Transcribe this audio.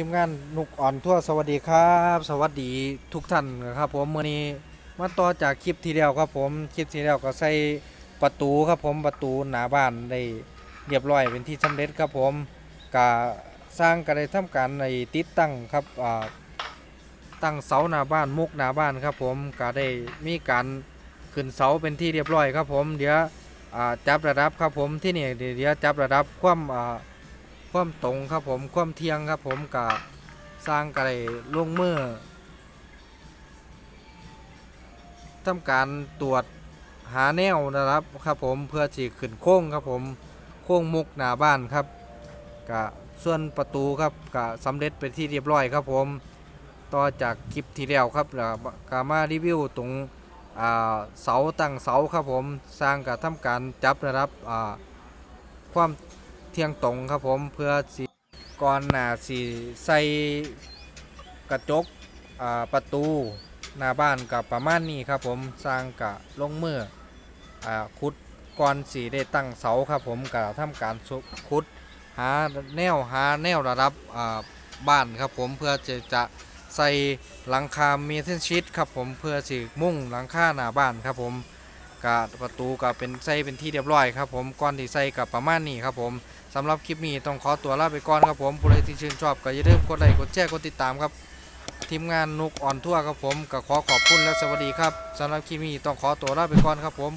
ทีมงานนุกอ่อนทั่วสวัสดีครับ สวัสดีทุกท่านครับผมเมื่อนี้มาต่อจากคลิปที่แล้วครับผมคลิปที่แล้วก็ใส่ประตูครับผมประตูหน้าบ้านได้เรียบร้อยเป็นที่สำเร็จครับผมกาสร้างก็ได้ทำการในติดตั้งครับตั้งเสาหน้าบ้านมุกหน้าบ้านครับผมก็ได้มีการขึ้นเสาเป็นที่เรียบร้อยครับผมเดี๋ยวจับระดับครับผมที่นี่เดี๋ยวจับระดับความอ่า ความตรงครับผมความเทียงครับผมกับสร้างกระไรลงมือทำการตรวจหาแนวนะครับครับผมเพื่อจีขึ้นโค้งครับผมโค้งมุกหน้าบ้านครับกะส่วนประตูครับกะสำเร็จเป็นที่เรียบร้อยครับผมต่อจากคลิปที่แล้วครับกามารีวิวตรงเสาตั้งเสาครับผมสร้างกะทำการจับนะครับความ ที่ยงตรงครับผมเพื่อสิก่อนหน้าสิใส่กระจกประตูหน้าบ้านกับประมาณนี้ครับผมสร้างกะลงมืออ่าขุดก่อนสีได้ตั้งเสาครับผมกะทำการสุขุดหาแนวหาแนวระดับบ้านครับผมเพื่อจะจะใส่หลังคาเมทัลชีตครับผมเพื่อสิมุ่งหลังคาหน้าบ้านครับผม กะประตูก็เป็นใส่เป็นที่เรียบร้อยครับผมก้อนที่ใส่กับประมาณนี้ครับผมสำหรับคลิปนี้ต้องขอตัวลาไปก่อนครับผมผู้ใดที่ชื่นชอบก็อย่าลืมกดไลค์กดแชร์กดติดตามครับ ทีมงานนุกอ่อนทั่วครับผมก็ขอขอบคุณและสวัสดีครับสำหรับคลิปนี้ต้องขอตัวลาไปก่อนครับผม